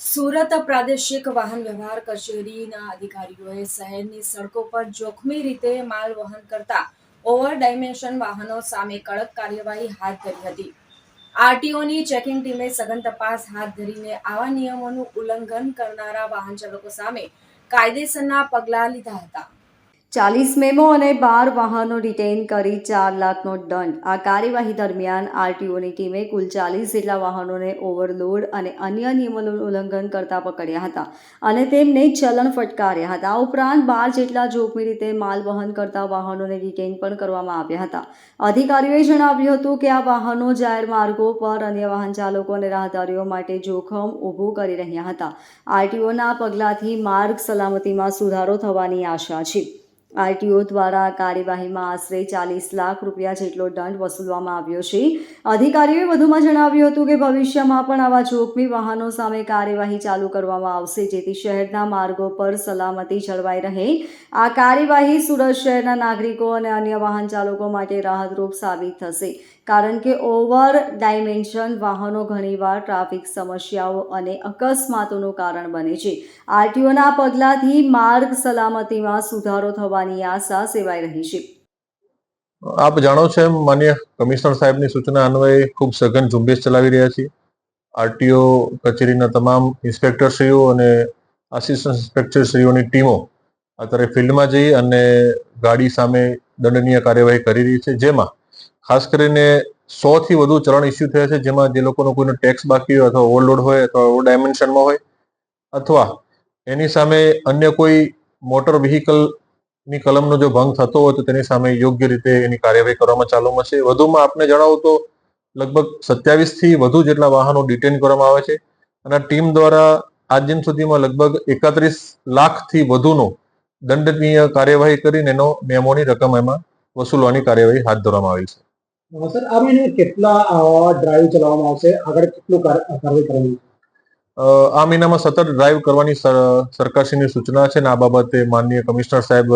સુરત પ્રાદેશિક વાહન વ્યવહાર કચેરીના અધિકારીઓએ શહેરની સડકો પર જોખમી રીતે માલ વહન કરતા ઓવર ડાયમેન્શન વાહનો સામે કડક કાર્યવાહી હાથ ધરી હતી. આરટીઓની ચેકિંગ ટીમે સઘન તપાસ હાથ ધરીને આવા નિયમોનું ઉલ્લંઘન કરનારા વાહન ચાલકો સામે કાયદેસરના પગલાં લીધા હતા. ચાલીસ મેમો અને બાર વાહનો ડિટેઇન કરી ચાર લાખનો દંડ. આ કાર્યવાહી દરમિયાન આરટીઓની ટીમે કુલ ચાલીસ જેટલા વાહનોને ઓવરલોડ અને અન્ય નિયમોનું ઉલ્લંઘન કરતા પકડ્યા હતા અને તેમને ચલણ ફટકાર્યા હતા. આ ઉપરાંત બાર જેટલા જોખમી રીતે માલ વહન કરતા વાહનોને ડિટેઇન પણ કરવામાં આવ્યા હતા. અધિકારીઓએ જણાવ્યું હતું કે આ વાહનો જાહેર માર્ગો પર અન્ય વાહન ચાલકો અને રાહદારીઓ માટે જોખમ ઊભું કરી રહ્યા હતા. આરટીઓના પગલાંથી માર્ગ સલામતીમાં સુધારો થવાની આશા છે. આરટીઓ દ્વારા કાર્યવાહીમાં આશરે ચાલીસ લાખ રૂપિયા જેટલો દંડ વસૂલવામાં આવ્યો છે. અધિકારીઓએ વધુમાં જણાવ્યું હતું કે ભવિષ્યમાં પણ આવા જોખમી વાહનો સામે કાર્યવાહી ચાલુ કરવામાં આવશે, જેથી શહેરના માર્ગો પર સલામતી જળવાઈ રહે. આ કાર્યવાહી સુરત શહેરના નાગરિકો અને અન્ય વાહન ચાલકો માટે રાહતરૂપ સાબિત થશે. કારણ કે ઓવર ડાયમેન્શન વાહનો ઘણીવાર ટ્રાફિક સમસ્યાઓ અને અકસ્માતોનું કારણ બને છે. આરટીઓના પગલાંથી માર્ગ સલામતીમાં સુધારો થવાની આશા સેવાઈ રહી છે. આપ જાણો છો એમ, માન્ય કમિશનર સાહેબની સૂચના અન્વયે ખૂબ સઘન ઝુંબેશ ચલાવી રહ્યા છીએ. આરટીઓ કચેરીના તમામ ઇન્સ્પેક્ટરશ્રીઓ અને આસિસ્ટન્ટ ઇન્સ્પેક્ટરશ્રીઓની ટીમો અત્યારે ફિલ્ડમાં જઈ અને ગાડી સામે દંડનીય કાર્યવાહી કરી રહી છે, જેમાં ખાસ કરીને સો થી વધુ ચલણ ઇસ્યુ થયા છે, જેમાં જે લોકોનો કોઈનો ટેક્સ બાકી હોય અથવા ઓવરલોડ હોય અથવા ઓવર ડાયમેન્શનમાં હોય, અથવા એની સામે અન્ય કોઈ મોટર વ્હીકલની કલમનો જો ભંગ થતો હોય તો તેની સામે યોગ્ય રીતે એની કાર્યવાહી કરવામાં ચાલુમાં છે. વધુમાં આપને જણાવું તો લગભગ સત્યાવીસથી વધુ જેટલા વાહનો ડિટેન કરવામાં આવે છે અને ટીમ દ્વારા આજ દિન સુધીમાં લગભગ એકત્રીસ લાખથી વધુનો દંડનીય કાર્યવાહી કરીને એનો મેમોની રકમ એમાં વસૂલવાની કાર્યવાહી હાથ ધરવામાં આવી છે. સર, આ કેટલા ડ્રાઈવ ચલાવવામાં આવશે? આગળ કેટલું કાર- કાર્યવાહી કરવાની આ મહિનામાં સતત ડ્રાઈવ કરવાની સર- સરકારશ્રીની સૂચના છે અને આ બાબતે માનનીય કમિશનર સાહેબ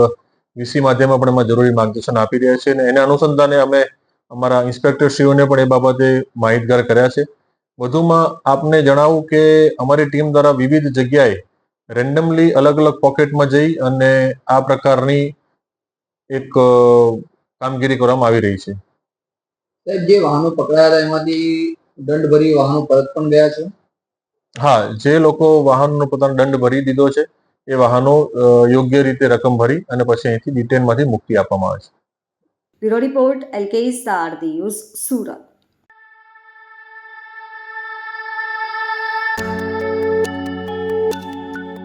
વીસી માધ્યમમાં પણ એમાં જરૂરી માર્ગદર્શન આપી રહ્યા છે અને એના અનુસંધાને અમે અમારા ઇન્સ્પેક્ટરશ્રીઓને પણ એ બાબતે માહિતગાર કર્યા છે. વધુમાં આપને જણાવું કે અમારી ટીમ દ્વારા વિવિધ જગ્યાએ રેન્ડમલી અલગ અલગ પોકેટમાં જઈ અને આ પ્રકારની એક કામગીરી કરવામાં આવી રહી છે. સાહેબ જે વાહનો પકડાયા હતા એમાંથી દંડ ભરી વાહનો પરત પણ ગયા છે? હા જે લોકો વાહનનો પોતાનો દંડ ભરી દીધો છે એ વાહનો યોગ્ય રીતે રકમ ભરી અને પછી અહીંથી ડિટેનમાંથી મુક્તિ આપવામાં આવે છે. Bureau report LK star news Surat.